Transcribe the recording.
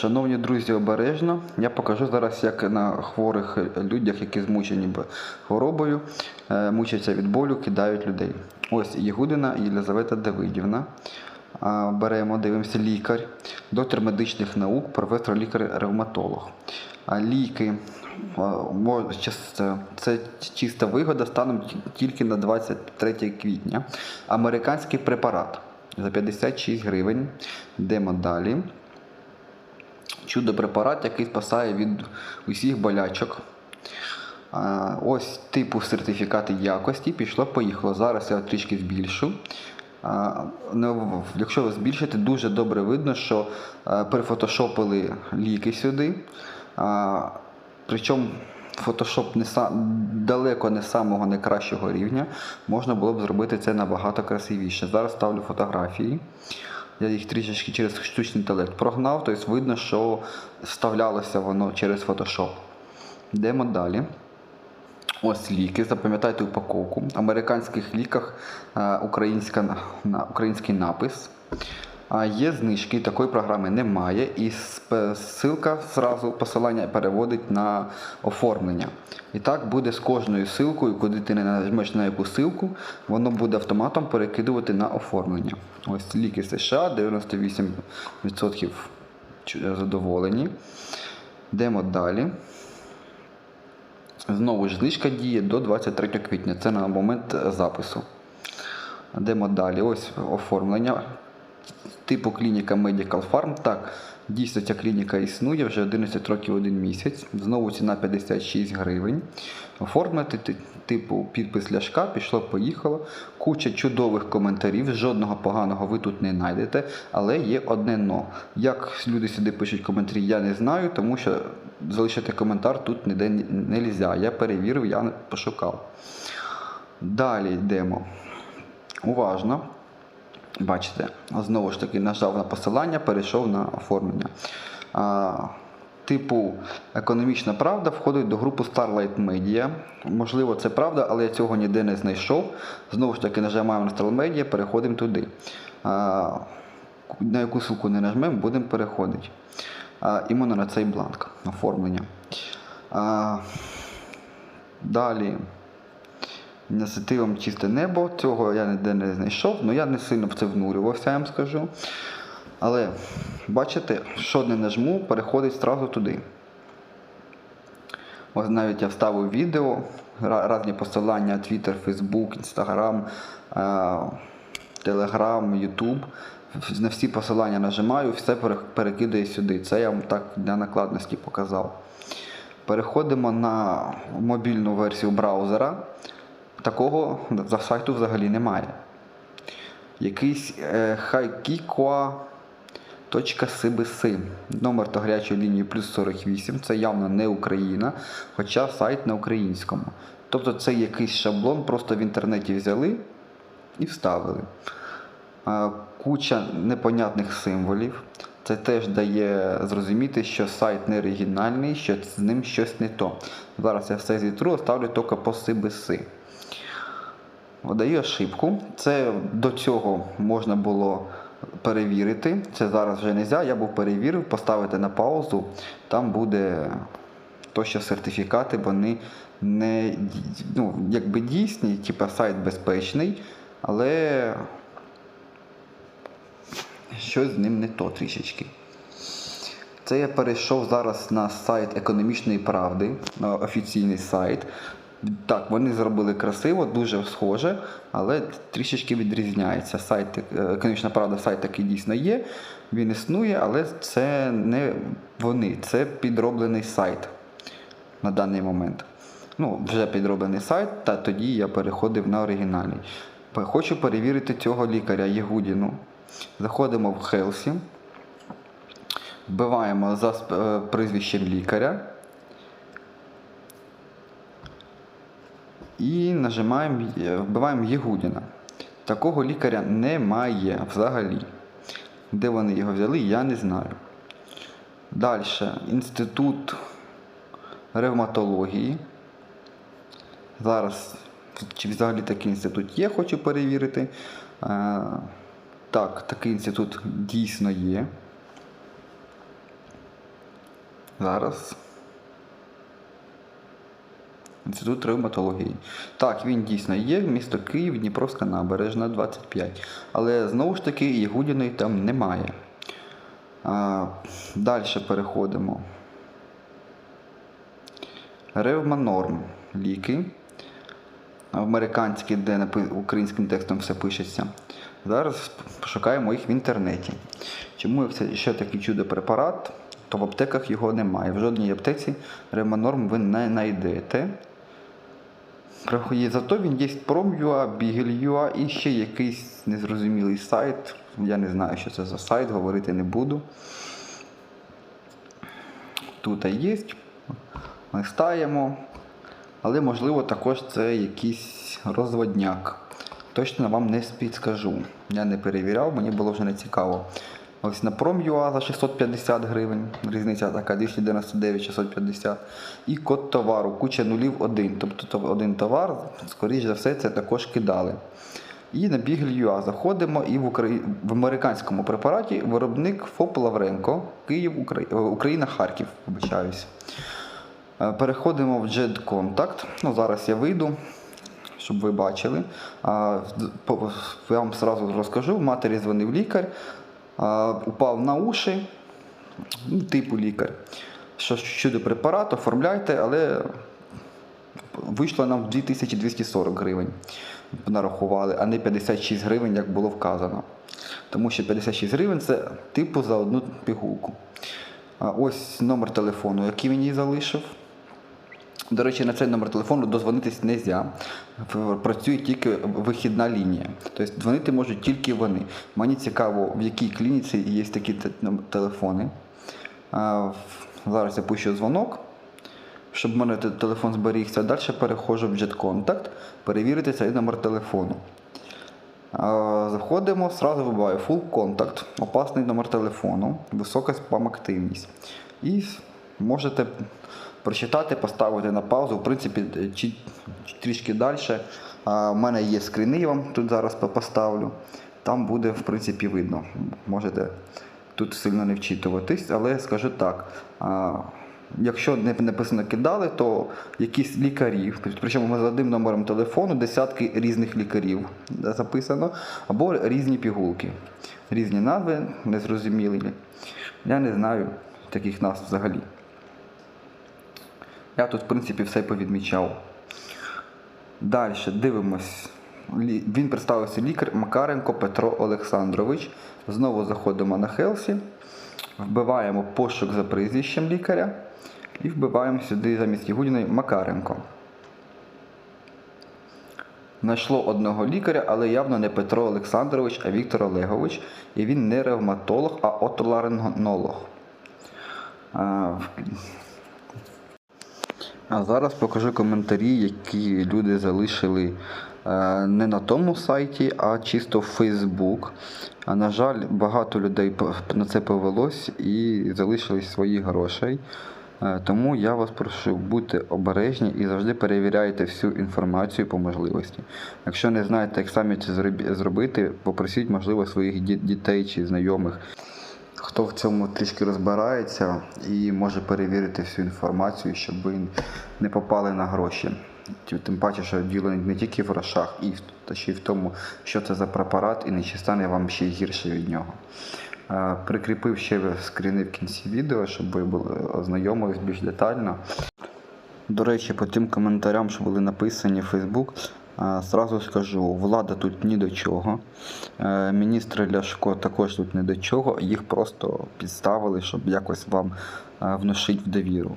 Шановні друзі, обережно. Я покажу зараз, як на хворих людях, які змучені хворобою, е, мучаться від болю, кидають людей. Ось Єгудина Єлизавета Давидівна. Беремо, дивимося лікар, доктор медичних наук, професор лікар-ревматолог. Ліки це чиста вигода станом тільки на 23 квітня. Американський препарат за 56 гривень. Йдемо далі. Чудо-препарат, який спасає від усіх болячок. Ось типу сертифікати якості. Пішло, поїхало. Зараз я трішки збільшу. Ну, Якщо ви збільшите, дуже добре видно, що е, перефотошопили ліки сюди. Причому фотошоп не далеко не самого найкращого рівня. Можна було б зробити це набагато красивіше. Зараз ставлю фотографії. Я їх трішечки через штучний інтелект прогнав, тобто видно, що вставлялося воно через Photoshop. Йдемо далі. Ось ліки, запам'ятайте упаковку. В американських ліках е, українська, український напис. А є знижки, такої програми немає, і сп- ссылка зразу посилання переводить на оформлення. І так буде з кожною ссылкою, куди ти не нажмеш на яку ссылку, воно буде автоматом перекидувати на оформлення. Ось ліки США, 98% чу- задоволені. Йдемо далі. Знову ж знижка діє до 23 квітня. Це на момент е, запису. Йдемо далі. Ось оформлення. Типу клініка Medical Farm. Так, дійсно ця клініка існує вже 11 років 1 місяць. Знову ціна 56 гривень. Оформити типу підпис ляшка, пішло, поїхало. Куча чудових коментарів. Жодного поганого ви тут не знайдете, але є одне но. Як люди сюди пишуть коментарі, я не знаю, тому що залишити коментар тут ніде не можна. Я перевірив, я пошукав. Далі йдемо. Уважно. Бачите, знову ж таки нажав на посилання, перейшов на оформлення. А, типу економічна правда входить до групи Starlight Media. Можливо, це правда, але я цього ніде не знайшов. Знову ж таки, нажимаємо на Starlight Media, переходимо туди. А, на яку ссылку не нажмемо, будемо переходити. А, іменно на цей бланк оформлення. А, далі. Ініціативам чисте небо. Цього я ніде не знайшов, але я не сильно в це внурювався, я вам скажу. Але бачите, що не нажму, переходить одразу туди. Ось навіть я вставив відео, різні посилання, Twitter, Facebook, Instagram, е, Telegram, YouTube. На всі посилання нажимаю, все перекидає сюди. Це я вам так для накладності показав. Переходимо на мобільну версію браузера. Такого за сайту взагалі немає. Якийсь е, haikikwa.cbc. Номер та гарячої лінії плюс 48. Це явно не Україна, хоча сайт на українському. Тобто це якийсь шаблон, просто в інтернеті взяли і вставили. Е, Куча непонятних символів. Це теж дає зрозуміти, що сайт не оригінальний, що з ним щось не то. Зараз я все зітру, оставлю тільки по CBC. Видаю ошибку. Це до цього можна було перевірити. Це зараз вже не можна. Я був перевірив, поставити на паузу. Там буде то, що сертифікати вони не ну, якби дійсні, типа сайт безпечний, але щось з ним не то трішечки. Це я перейшов зараз на сайт економічної правди, на офіційний сайт. Так, вони зробили красиво, дуже схоже, але трішечки відрізняється. Сайт, е, економічна правда, сайт такий дійсно є, він існує, але це не вони, це підроблений сайт на даний момент. Ну, вже підроблений сайт, та тоді я переходив на оригінальний. Хочу перевірити цього лікаря Єгудіну. Заходимо в Хелсі, вбиваємо за е, прізвищем лікаря. І нажимаємо, е, вбиваємо Єгудіна. Такого лікаря немає взагалі. Де вони його взяли, я не знаю. Далі. Інститут ревматології. Зараз, чи взагалі такий інститут є, хочу перевірити. Е, так, такий інститут дійсно є. Зараз. Інститут травматології. Так, він дійсно є, місто Київ, Дніпровська набережна 25. Але знову ж таки Ягудіної там немає. А, далі переходимо. Ревманорм. Ліки. Американські, де українським текстом все пишеться. Зараз пошукаємо їх в інтернеті. Чому це ще такий чудо-препарат, то в аптеках його немає. В жодній аптеці Ревманорм ви не знайдете. Проходить, Зато він є Prom.ua, Bigel.ua і ще якийсь незрозумілий сайт. Я не знаю, що це за сайт, говорити не буду. Тут є. Листаємо. Але можливо також це якийсь розводняк. Точно вам не підскажу. Я не перевіряв, мені було вже не цікаво. Ось на Prom.ua за 650 гривень, різниця така 299 650. І код товару, куча нулів один. Тобто один товар, скоріш за все, це також кидали. І на Bigel.ua заходимо і в, Украї... в американському препараті виробник ФОП Лавренко, Київ, Укра... е, Україна, Харків, вибачаюсь. Е, Переходимо в Jet Contact. Ну, зараз я вийду, щоб ви бачили. Я вам одразу розкажу. Матері дзвонив лікар, упав на уші, ну, типу лікар. Що щодо препарату, оформляйте, але вийшло нам 2240 гривень. Нарахували, а не 56 гривень, як було вказано. Тому що 56 гривень це типу за одну пігулку. Ось номер телефону, який їй залишив. До речі, на цей номер телефону дозвонитись не можна. Працює тільки вихідна лінія. Тобто дзвонити можуть тільки вони. Мені цікаво, в якій клініці є такі телефони. Зараз я пущу дзвонок, щоб в мене телефон зберігся. Далі переходжу в JetContact, перевірити цей номер телефону. Заходимо, сразу вибиваю Full Contact, опасний номер телефону, висока спам-активність. І можете прочитати, поставити на паузу, в принципі, чи, трішки далі. У мене є скріни, я вам тут зараз поставлю. Там буде, в принципі, видно. Можете тут сильно не вчитуватись, але скажу так. а, Якщо не написано кидали, то якісь лікарі, причому за одним номером телефону десятки різних лікарів записано, або різні пігулки. Різні назви незрозумілі. Я не знаю таких назв взагалі. Я тут, в принципі, все повідмічав. Далі дивимось. Він представився лікар Макаренко Петро Олександрович. Знову заходимо на Хелсі, вбиваємо пошук за прізвищем лікаря і вбиваємо сюди замість Ягудіної Макаренко. Знайшло одного лікаря, але явно не Петро Олександрович, а Віктор Олегович. І він не ревматолог, а отоларингонолог. А, зараз покажу коментарі, які люди залишили е, не на тому сайті, а чисто в Facebook. А на жаль, багато людей на це повелось і залишили свої грошей. Е, Тому я вас прошу будьте обережні і завжди перевіряйте всю інформацію по можливості. Якщо не знаєте, як самі це зробити, попросіть, можливо, своїх дітей чи знайомих хто в цьому трішки розбирається і може перевірити всю інформацію, щоб ви не попали на гроші. Тим паче, що діло не тільки в грошах, і в- та ще й в тому, що це за препарат, і не чи стане вам ще гірше від нього. Е, Прикріпив ще скріни в кінці відео, щоб ви ознайомились більш детально. До речі, по тим коментарям, що були написані в Facebook, а, Зразу скажу, влада тут ні до чого. міністри Міністр Ляшко також тут ні до чого. Їх просто підставили, щоб якось вам е, внушити в довіру.